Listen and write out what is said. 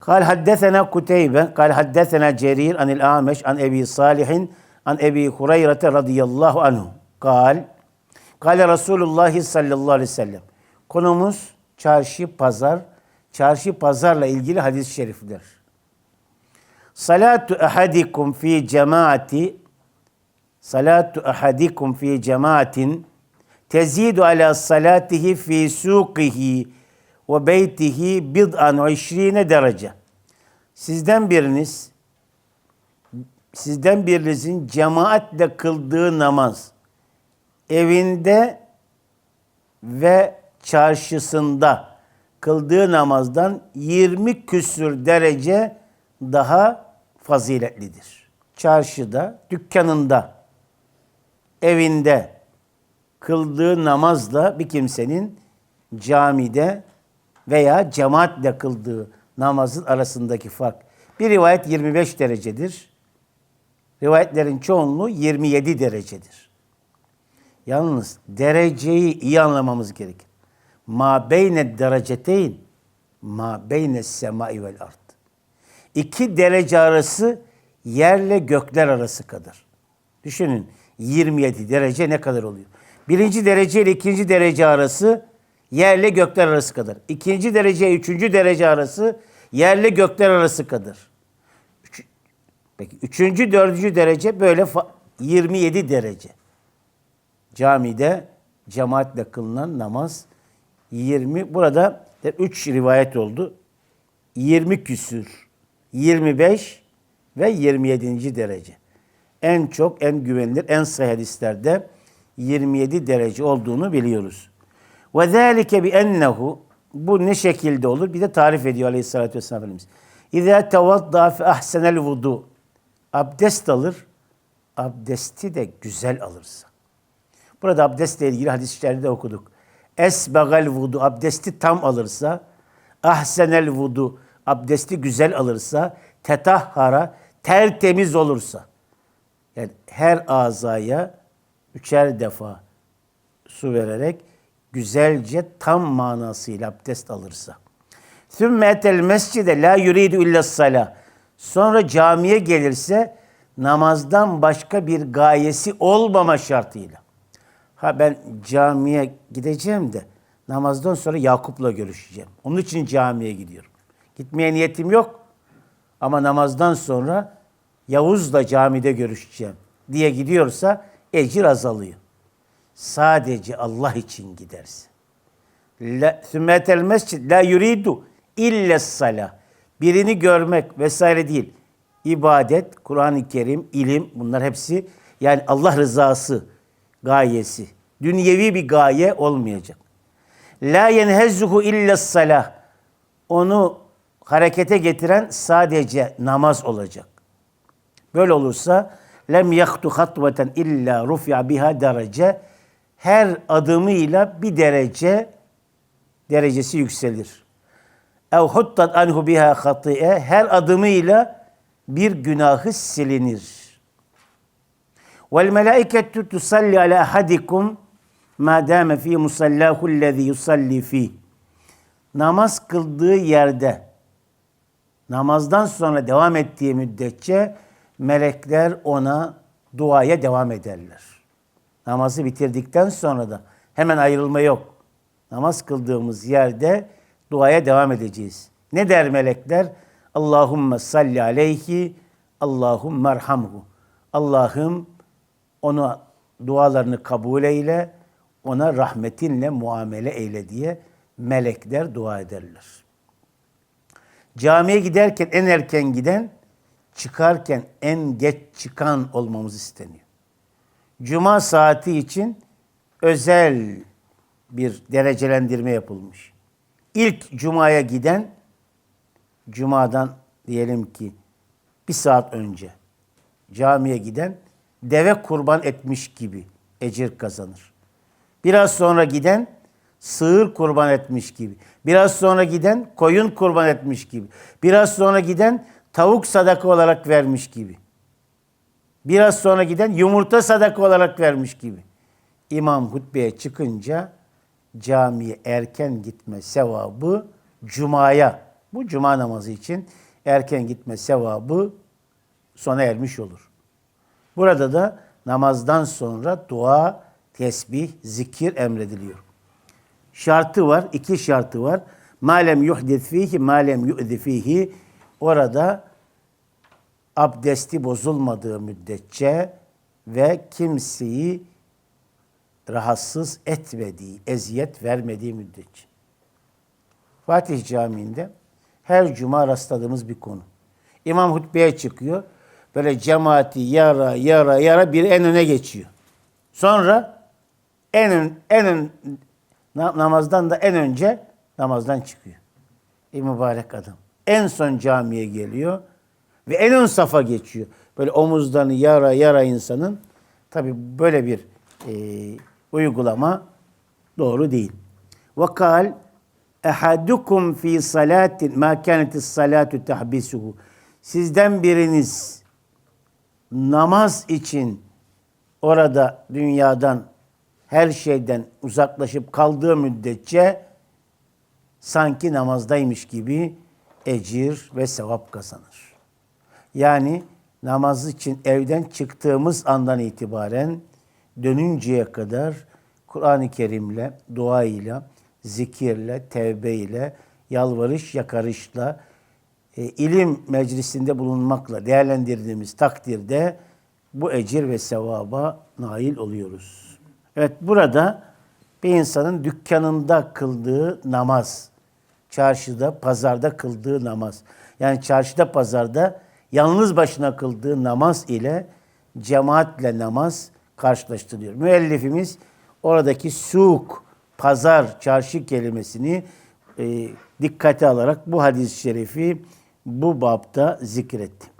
قال حدثنا قتيبة قال حدثنا جرير عن الأعمش عن أبي صالح عن أبي هريرة رضي الله عنه قال قال رسول الله sallallahu aleyhi ve sellem konumuz çarşı pazar çarşı pazarla ilgili hadis-i şerifler. Salatu ahadikum fi cemaati salatu ahadikum fi cemaatin tezidu ala salatihi fi suqihi ve beytihi bid'an işrine derece. Sizden biriniz sizden birinizin cemaatle kıldığı namaz evinde ve çarşısında kıldığı namazdan 20 küsür derece daha faziletlidir. Çarşıda, dükkanında, evinde kıldığı namazla bir kimsenin camide veya cemaatle kıldığı namazın arasındaki fark. Bir rivayet 25 derecedir. Rivayetlerin çoğunluğu 27 derecedir. Yalnız dereceyi iyi anlamamız gerekir. Ma beyne dereceteyn ma beyne semai vel ard. İki derece arası yerle gökler arası kadar. Düşünün 27 derece ne kadar oluyor? Birinci derece ile ikinci derece arası yerle gökler arası kadar. İkinci derece, üçüncü derece arası yerle gökler arası kadar. Üç- Peki üçüncü, dördüncü derece böyle fa- 27 derece. Camide cemaatle kılınan namaz 20. Burada 3 rivayet oldu. 20 küsür, 25 ve 27. derece. En çok, en güvenilir, en sahih hadislerde 27 derece olduğunu biliyoruz. Ve zâlike bi ennehu bu ne şekilde olur? Bir de tarif ediyor Aleyhisselatü Vesselam Efendimiz. İzâ tevaddâ fe ahsenel vudu. Abdest alır, abdesti de güzel alırsa. Burada abdestle ilgili hadisleri de okuduk. Esbegal vudu abdesti tam alırsa, ahsenel vudu abdesti güzel alırsa, tetahhara tertemiz olursa. Yani her azaya üçer defa su vererek güzelce tam manasıyla abdest alırsa. Sümme etel mescide la yuridu illa salah. Sonra camiye gelirse namazdan başka bir gayesi olmama şartıyla. Ha ben camiye gideceğim de namazdan sonra Yakup'la görüşeceğim. Onun için camiye gidiyorum. Gitmeye niyetim yok. Ama namazdan sonra Yavuz'la camide görüşeceğim diye gidiyorsa ecir azalıyor. Sadece Allah için giderse. La, sümmetel mescid la yuridu illa salah. Birini görmek vesaire değil. İbadet, Kur'an-ı Kerim, ilim bunlar hepsi yani Allah rızası gayesi. Dünyevi bir gaye olmayacak. La yenhezzuhu illa salah. Onu harekete getiren sadece namaz olacak. Böyle olursa lem yaktu hatveten illa rufi'a biha derece. Her adımıyla bir derece derecesi yükselir. Ev huttat anhu biha hatiye. Her adımıyla bir günahı silinir. Vel melaiketu tusalli ala ahadikum ma dame fi musallahu allazi yusalli fi. Namaz kıldığı yerde namazdan sonra devam ettiği müddetçe melekler ona duaya devam ederler. Namazı bitirdikten sonra da hemen ayrılma yok. Namaz kıldığımız yerde duaya devam edeceğiz. Ne der melekler? Allahümme salli aleyhi, Allahümme erhamhu. Allah'ım onu dualarını kabul eyle, ona rahmetinle muamele eyle diye melekler dua ederler. Camiye giderken en erken giden, çıkarken en geç çıkan olmamız isteniyor. Cuma saati için özel bir derecelendirme yapılmış. İlk cumaya giden, cumadan diyelim ki bir saat önce camiye giden deve kurban etmiş gibi ecir kazanır. Biraz sonra giden sığır kurban etmiş gibi. Biraz sonra giden koyun kurban etmiş gibi. Biraz sonra giden tavuk sadaka olarak vermiş gibi. Biraz sonra giden yumurta sadaka olarak vermiş gibi. İmam hutbeye çıkınca camiye erken gitme sevabı cumaya Bu cuma namazı için erken gitme sevabı sona ermiş olur. Burada da namazdan sonra dua, tesbih, zikir emrediliyor. Şartı var, iki şartı var. Malem yuhdith fihi, malem yu'zi fihi. Orada abdesti bozulmadığı müddetçe ve kimseyi rahatsız etmediği, eziyet vermediği müddetçe. Fatih Camii'nde her cuma rastladığımız bir konu. İmam hutbeye çıkıyor. Böyle cemaati yara yara yara bir en öne geçiyor. Sonra en ön, en ön, na- namazdan da en önce namazdan çıkıyor. Ey mübarek adam. En son camiye geliyor ve en ön safa geçiyor. Böyle omuzlarını yara yara insanın tabi böyle bir e, uygulama doğru değil. Vakal ehadukum fi salatin ma kanetis salatu tahbisuhu. Sizden biriniz namaz için orada dünyadan her şeyden uzaklaşıp kaldığı müddetçe sanki namazdaymış gibi ecir ve sevap kazanır. Yani namaz için evden çıktığımız andan itibaren dönünceye kadar Kur'an-ı Kerim'le, duayla, zikirle, tevbeyle, yalvarış, yakarışla, e, ilim meclisinde bulunmakla değerlendirdiğimiz takdirde bu ecir ve sevaba nail oluyoruz. Evet burada bir insanın dükkanında kıldığı namaz, çarşıda, pazarda kıldığı namaz. Yani çarşıda, pazarda yalnız başına kıldığı namaz ile cemaatle namaz karşılaştırılıyor. Müellifimiz oradaki suk, pazar, çarşı kelimesini e, dikkate alarak bu hadis-i şerifi bu bapta zikretti.